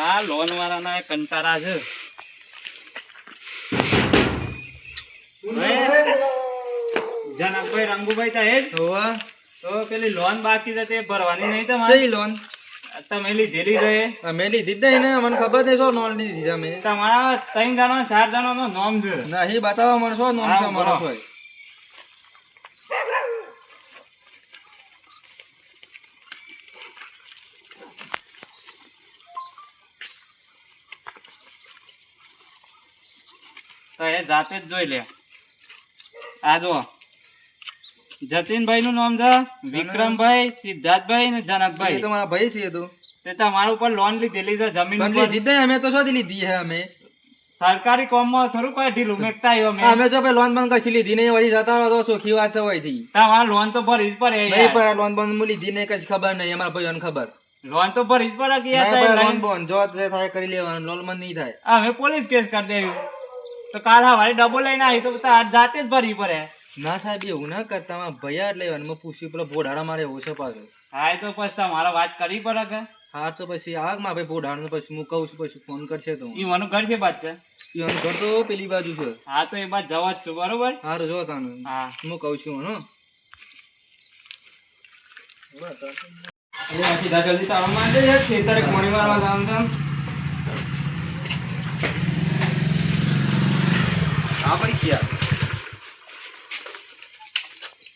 હા લોન વાળાના ના કંટાળા છે. જનકભાઈ રંગુભાઈ તો એ જ તો પેલી લોન બાકી છે તે ભરવાની નહીં તમારે? લોન? તમે લીધેલી છે. અમે લીધી જ ને મને ખબર નહીં શું લીધી છે તમારા ત્રણ જણા ચાર જણા નો નામ છે. નહીં બતાવો મને શું છે અમારો બોલો. તો એ જાતે જ જોઈ લે. આ જુઓ. જતીનભાઈ નું નામ છે વિક્રમભાઈ સિદ્ધાર્થભાઈ ને જનકભાઈ. તમારા ભાઈ છે તો. તે તમારા ઉપર લોન લીધેલી છે જમીન લીધી અમે તો શું લીધી છે અમે. સરકારી કોમમાં થોડું કોઈ ઢીલું મેકતા આવ્યો મેં અમે જો ભાઈ લોન બંધ કશી લીધી નહીં વળી જતા રહો તો ચોખ્ખી વાત છે વહીથી તમારે લોન તો ભરી જ પડે નહીં યાર. લોન બંધ મૂલી લીધી નહીં કઈ ખબર નહીં અમારા ભાઈઓને ખબર. લોન તો ભરી જ પડે કે યાર લોન બંધ જો થાય કરી લેવાનું લોન બંધ નહીં થાય. અમે પોલીસ કેસ કરી દેવી. તો કાલ હવારે ડબો લઈને આવી તો જાતે જ ભરવી પડે. ના સાહેબ એવું ના કરતા માં ભૈયા એટલે એમાં પૂછ્યું પેલો ભોડાડા મારે એવો છે પાછો. હા તો પછી તમારે વાત કરવી પડે કે. હા તો પછી આગમાં ભાઈ ભોડાડો પછી હું કહું છું પછી ફોન કરશે તો. ઈ મને ઘર છે બાદ છે? એનું ઘર તો પેલી બાજુ છે. હા તો એ બાદ જવા જ છું બરોબર? હારું જો તાનું. હા. હું કહું છું હો સીધા જલ્દી તારા માંડે છે ખેતરે કોણી મારવા જવાનું ભાઈ ક્યાં?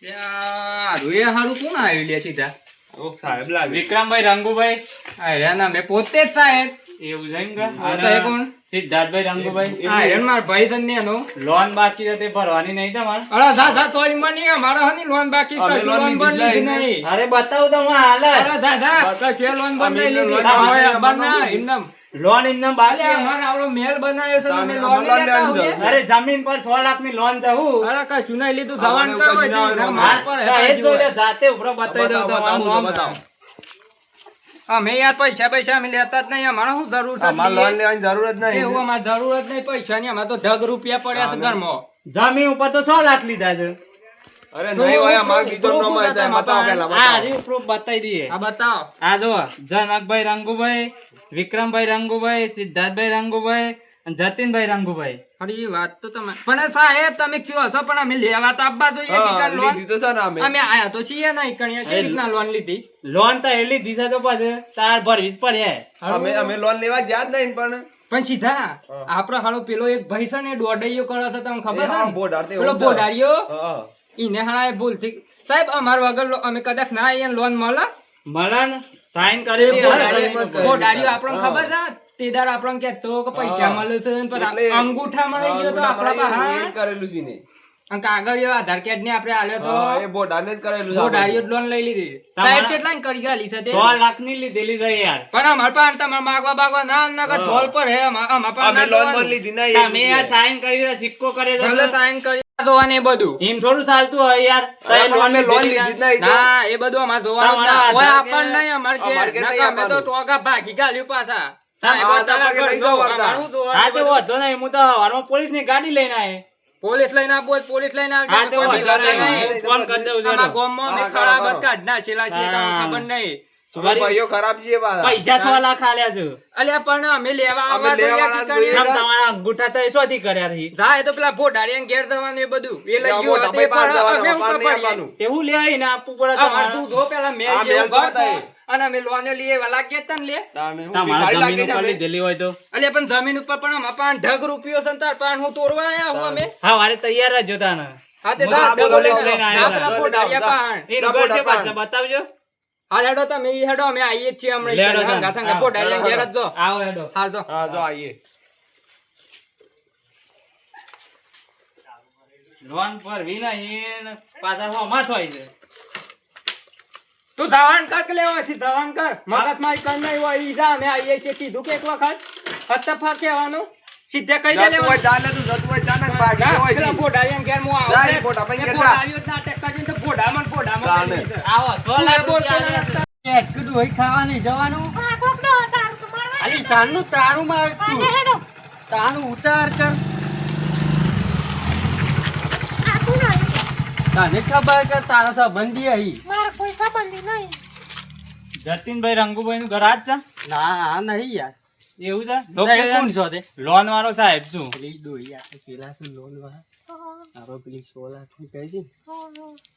ત્યાં હારું કોણ આવ્યું લે સીધા? સાહેબ લાગે. વિક્રમભાઈ રંગુભાઈ. મેં પોતે જ સાહેબ. એવું છે એમ કે? તો કોણ? સિદ્ધાર્થભાઈ રંગુભાઈ. હા માર ભાઈ છે? ને એનો. લોન બાકી છે તે ભરવાની નહીં તમારે? અરે તોય મને અમારા હની લોન બાકી કશું લોન બંધ લીધી લીધી નહીં. અરે બતાવું તો હું હાલ અરે જા જા કશું લોન બંધ નહીં લીધી. લોન અમારે લીધી, અબ્બા ના અમારે એમનેમ. લોન એમને અરે બાકી અમારે આવડો મહેલ બનાવ્યો છે તમે લોન લેતા અરે જમીન પર 100 લાખની લોન છે હું. અરે કશું નહીં લીધું ધવાન કરો માર પર એ. જાતે ઉભરો બતાવી દઉં તમારું નામ. બતાવો. અમે યાર પૈસા પૈસા અમે લેતા જ નહીં અમારે શું જરૂર છે? અમારે લોન લેવાની જરૂર જ નહીં. એવું અમારે જરૂર જ નહીં પૈસા ની અમારે તો ઢગ રૂપિયા પડ્યા છે ઘરમાં. જમીન ઉપર તો સો લાખ લીધા છે. અરે નહીં હોય અમારે બીજો પ્રૂફ નંબર બતાવો, બતાવો બતાવો. પહેલા આ રી પ્રૂફ બતાવી દઈએ આ બતાવો આ જો જનકભાઈ રંગુભાઈ વિક્રમભાઈ રંગુભાઈ સિદ્ધાર્થભાઈ રંગુભાઈ અને જતીનભાઈ રંગુભાઈ ખરી વાત તો તમે પણ સાહેબ તમે કયો છો પણ અમે લેવા તો આપવા જોઈએ કે લોન લીધી તો છે અમે. અમે આયા તો છીએ નહીં કણીએ કેવી રીતના લોન લીધી લોન તો એટલી દીધા તો પાછે તાર ભરવી જ પડે અમે અમે લોન લેવા ગયા જ નહીં પણ પણ સીધા. આપડો હાલો પેલો એક ભાઈ છે ને દોડાઈઓ કરો છે તમને ખબર છે હા, ને? બોડાડ તે પેલો એવું છે. બોડાડીઓ હા. ઈને હાળા એ ભૂલથી સાહેબ અમાર વગર અમે કદાચ ના આવીએ લોન મળે? મલન સાઈન કરી. બોડાડીઓ આપણને ખબર છે? તેદાર આપણને કહેતો કે પૈસા મળે છે ને પછી અંગૂઠા મળી ગયો તો આપણા પાસે કરેલું છે ને. અને કાગળિયો આધાર કાર્ડ ને આપણે આલ્યો તો એ બોડાડને જ કરેલું છે બોડાડીઓ. જ લોન લઈ લીધી. સાહેબ કેટલા ની કરી ગાલી છે તે? સો લાખની લીધેલી છે યાર. પણ અમાર પાસે તમાર માગવા બાગવા ના નગર કે ઢોલ પર હે અમાર પાસે અમે ના લોન લીધી ના તમે યાર સાઈન કરી દો, સિક્કો કરે તો સાઈન કરી જોવાનું બધું. એમ થોડું ચાલતું હોય યાર. તો એ અરે પણ અમે લોન લીધી જ નહીં તો. ના એ બધું અમાર જોવાનું નહીં અમાર કે અમે ટોકા ભાગી ગાલ્યું પાછા. પોલીસની ગાડી લઈને આવે પોલીસ લઈને આપો પોલીસ લઈને આવજો. ખબર નહીં. ભાઈઓ ખરાબ છે પૈસા સો લાખ આલ્યા છે. અલ્યા પણ અમે લેવા આવવા તો લેવા યાર વાળા ઠીકાણે. જોઈએ. આમ તમારા અંગૂઠા તો શોધી કર્યા છે. જાય તો પેલા ભોડાડીયાને ઘેર જવાનું એ બધું. એ લઈ ગયો હતો એ ભાઈ પાસે પણ અમે જવાનું, હું અમારે નહીં કપાડીએ. આવવાનું. એવું લેવાય ને આપવું પડે તમારે. તું જો પેલા મેલ જેવું ઘર અને અમે લોન લઈએ એવા લાગીએ લે. તમારા જમીન ઉપર લીધેલી હોય તો. અલ્યા પણ જમીન ઉપર પણ અમારા પાંચ ઢગ રૂપિયો છે પાન હું તોડવા આયા હું અમે. હા વારે તૈયાર જ જોતા ને. હા તે લઈને. એ નંબર છે પાછા બતાવજો. હાલ હેડો તમે ઈ હેડો અમે આઈએ છીએ હમણાં થંગા આવો, ભોડાડીયાને ઘેર જ જો આવો હેડો. હાલ જો હા જો આઈએ. લોન પર વિના પાછા હોમાં થાય છે તું ધવાન કર કે લેવાથી ધવાન કર. મગજમાં કર નહીં હોય ઈ જા અમે આઈએ છીએ. કીધું કે એક વખત? હત્તફા કહેવાનું સીધે કહી દે લેવાનું. ચાલે તું જતું હોય જાનક બાકી હોય જી. ભોડાડીયાને ઘેર હું આવું. જા, ભોડાભાઈ એ ઘેર જા. તું અલી તારું તું. તારું ઉતાર કર. તને ખબર કે તારા સંબંધી અહીં. જતીનભાઈ રંગુભાઈ નું ઘર આજ છે? ના આ નહીં યાર. એવું છે? કોણ છો તે? લોન વાળો સાહેબ શું? પેલા શું લોન વાળા? આપણે પેલી સોલા લાખ કહે છે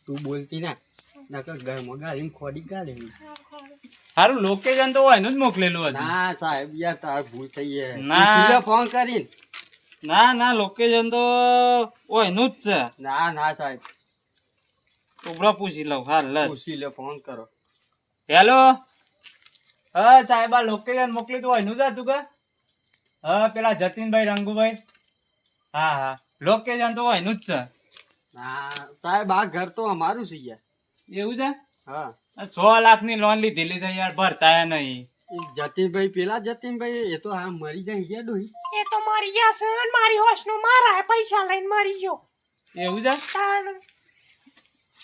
તું બોલતી ના નકર ઘરમાં ગાલીને ખોડી ગાલે સારું લોકેશન તો એનું જ મોકલેલું હતું. ના સાહેબ યાર તાર ભૂલ થઈ છે. ના. ફોન કરીને. ના ના લોકેશન તો હોયનું જ છે. ના ના સાહેબ. ઉભરો પૂછી લઉં હાલ લે પૂછી લે ફોન કરો. હેલો હા સાહેબ આ લોકેશન મોકલી તો હોયનું જ હતું કે? હા પેલા જતીનભાઈ રંગુભાઈ. હા હા. લોકેશન તો હોયનું જ છે. ના સાહેબ આ ઘર તો અમારું છે યાર. એવું છે? હા. સો લાખની લોન લીધેલી છે યાર ભરતા નહીં. જતીનભાઈ પેલા જતીનભાઈ એ તો હા મરી જાય ગયા ડોહી. એ તો મારી ગયા છે ને મારી હોશનો મારા પૈસા લઈને મરી ગયો. એવું છે?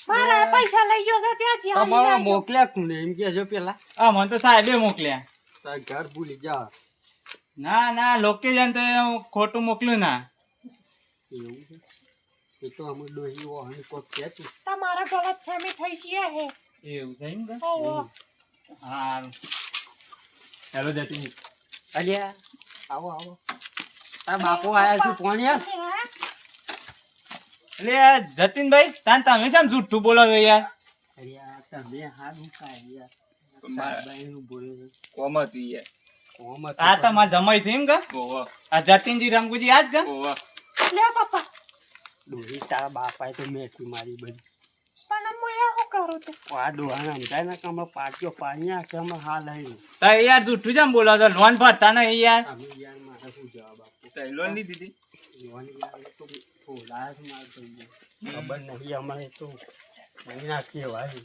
મારા પૈસા લઈ ગયો છે ત્યાં જ્યાં તમારો મોકલ્યા કોને એમ કે છે પેલા? હા મને તો સાહેબે મોકલ્યા. તાર ઘર ભૂલી જા ના ના લોકેશન તો હું ખોટું મોકલ્યું ના. એવું છે? એ તો અમે ડોહી વાહન કોક કહેતું. તમારા ગલત સામે થઈ ગયા હે. એવું છે એમ કે? હા હેલો જતીન અલ્યા. આવો આવો. તારા બાપુ આયા છે પોણિયા? હે? એટલે જતીનભાઈ તાન તમે શેમ જુઠ્ઠું બોલો છો યાર? અલ્યા તમે હારું કાય યાર. સાહેબાઈનું બોલે છે. કોમ હતું. આ તમારા જમાઈ છે એમ કે? આ જતીનજી રંગુજી આજ કે? લે પપ્પા. ડોહી તારા બાપાએ તો મેથી મારી બધી. પણ હું એ હું કરું તે? આ ડોહાને સમજાય ને કે અમે પાટીઓ પાણી નાખે અમે હાલ લઈ તા યાર જૂઠું જેમ બોલો તો લોન ભરતા નહીં યાર. અમે યાર મારે શું જવાબ આપો? લોન લીધી લોન યાર તો થોડા જ માર ભાઈ. ખબર નહીં અમારે તો નહીં ના કહેવાય.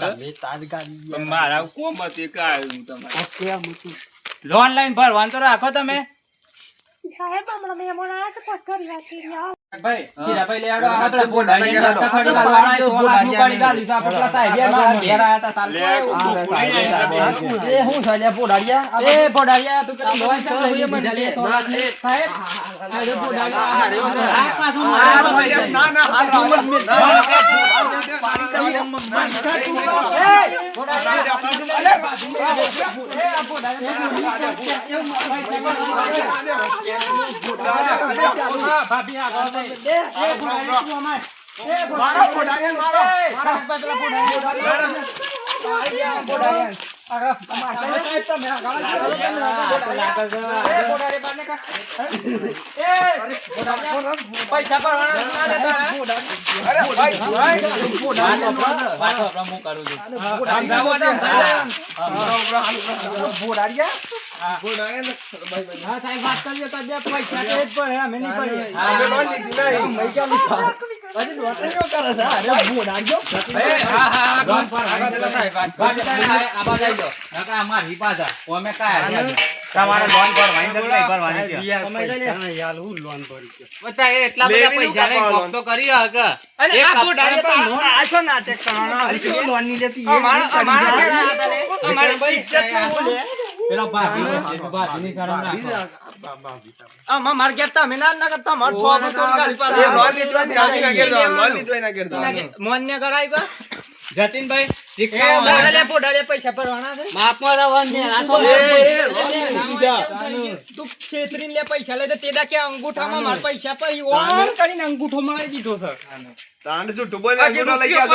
તમે તાર મારા કોમ હતી કે તમારે. ઓકે અમે તો લોન લાઈન ભરવાનું તો રાખો તમે. સાહેબ હમણાં મહેમાન આવ્યા છે પછી ઘરી વાત કરી આવો. ભાઈ હીરાભાઈ લઈ આવડો આ બોડાડી ને ધક્કા મારવાના તો સો લાખનું કાઢી તો આપણે પેલા મારા ઘેર આયા તા તાલ એ હું છે બોડાડિયા એ બોડાડિયા તું પેલા લોન ચાલ લઈ મને લે સો લાખ લે સાહેબ આ જો બોડાડિયા આ રહ્યો આ પાછું મારે ના ના હાલ પૈસા ભરવાના ના દેતા પાછો આપણે હું કરું છું હા સાહેબ વાત કરજો તો બે એ લોન હા હા લોન ભરવાની તો સાહેબ આ બાજુ આવી જાઓ. નકર અમારી કાંઈ હાલ્યા છે. તમારે લોન ભરવાની તો નહીં ભરવાની છે. યાર હું લોન ભરી ગયો બધા એ એટલા બધા પૈસા નહીં, કોક તો કરી હકે. અને આ હપ્તા- બોડાડિયા તો આ- આ શું નાટક કરવાનો? અમારા- અમારા ઘેર આયા તા ને. અમારી ભાઈ ઇજ્જતનું બોલે. પેલો માર તમે ના ના કરતા માર થોડું થોડું ગાલી પાડો. એ લોન લીધો ને આવી ના કરતો, લોન લીધો એના કરતો. જતીનભાઈ પૈસા ભરવાના છે. માપમાં તો છેતરીને લે પૈસા લે તો તે દા કે અંગૂઠામાં માર પૈસા પર કરીને અંગૂઠો મળી દીધો છે. તાંડ અંગૂઠો લઈ ગયા.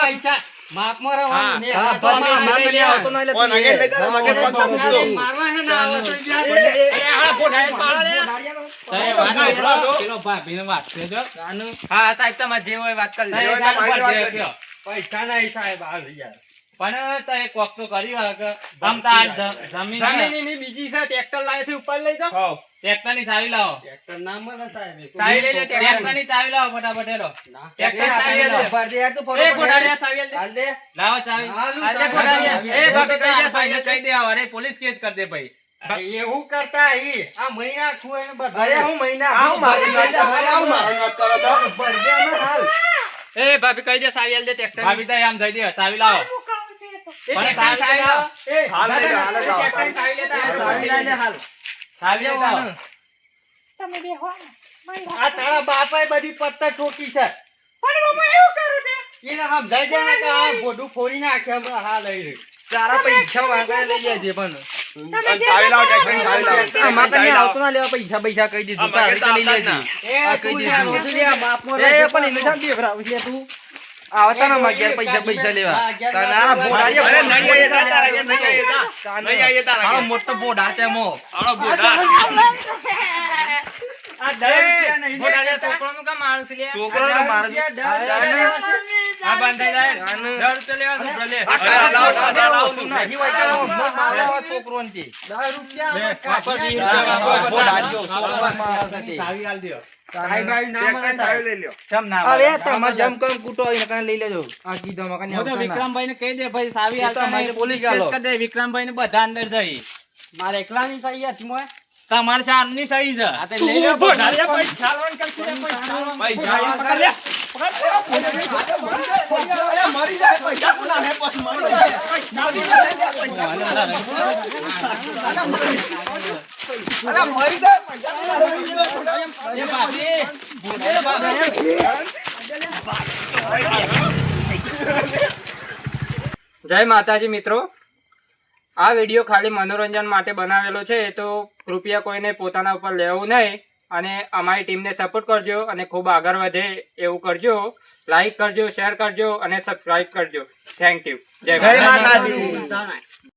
પૈસા માપમાં ને તો ને તો ને. હા સાહેબ તમારે જે હોય વાત કરી. પૈસા નહીં સાહેબ હાલ યાર પણ તો કોક તો કર્યું આમ તો જમીન છે. બીજી છે ટ્રેક્ટર લાવે છે ઉપર લઈ જાઓ. ટ્રેક્ટરની ચાવી લાવો. ટ્રેક્ટર ના મળે સાહેબ ચાવી લઈ લે ટ્રેક્ટર. ટ્રેક્ટરની ચાવી લાવો ફટાફટ હેલો. ટ્રેક્ટર ચાવી લે. એ બોડાડિયા ચાવી આલ હાલ દે. લાવો ચાવી. આલ દે બોડાડિયા. એ બાપી કઈ દે ચાવી કહી દે. હવે પોલીસ કેસ કર દે ભાઈ. એવું કરતા ઈ? આ મહિના ખુએ બધા. અરે હું મહિના આવું મારી વાત મારી. કરો તો. હાલ એ ભાભી કઈ દે સાવી આલ દે ટ્રેક્ટર ભાભી તો આમ થઈ દે સાવી લાવો. તમે બેહો આ તારા બાપાએ બધી પત્તર ઠોકી છે. પણ હું એવું કરું તે એને સમજાઈ દે ને કે આ બોડું ફોડી નાખે હા લઈ રહી તારા પૈસા વાંગા લઈ છે પણ. પૈસા પૈસા કહી દીધું. લઈ લેજે. તું આવતા ના માગ્યા પૈસા પૈસા લેવા. તારા બોડાડીએ અરે નહીં આઈએ તા તારા. ઘેર, નહીં આઈએ તા. નહીં આઈએ તારા હાલો ઘેર. મોટો બોડા તેમો હાલો, બોડા. છોકરો મારે જાય મારે ને ને ના. ને ના. વિક્રમભાઈ ને ને બધા અંદર જઈ. મારે એકલાની સહી હતી તમારે ચારની સહી છે. આ તો જય માતાજી મિત્રો. આ વીડિયો ખાલી મનોરંજન માટે બનાવેલો છે તો કૃપયા કોઈને પોતાના ઉપર લેવું નહીં અને અમારી ટીમને સપોર્ટ કરજો અને ખૂબ આગળ વધે એવું કરજો. લાઈક કરજો શેર કરજો અને સબસ્ક્રાઈબ કરજો. થેન્ક યુ જય માતાજી.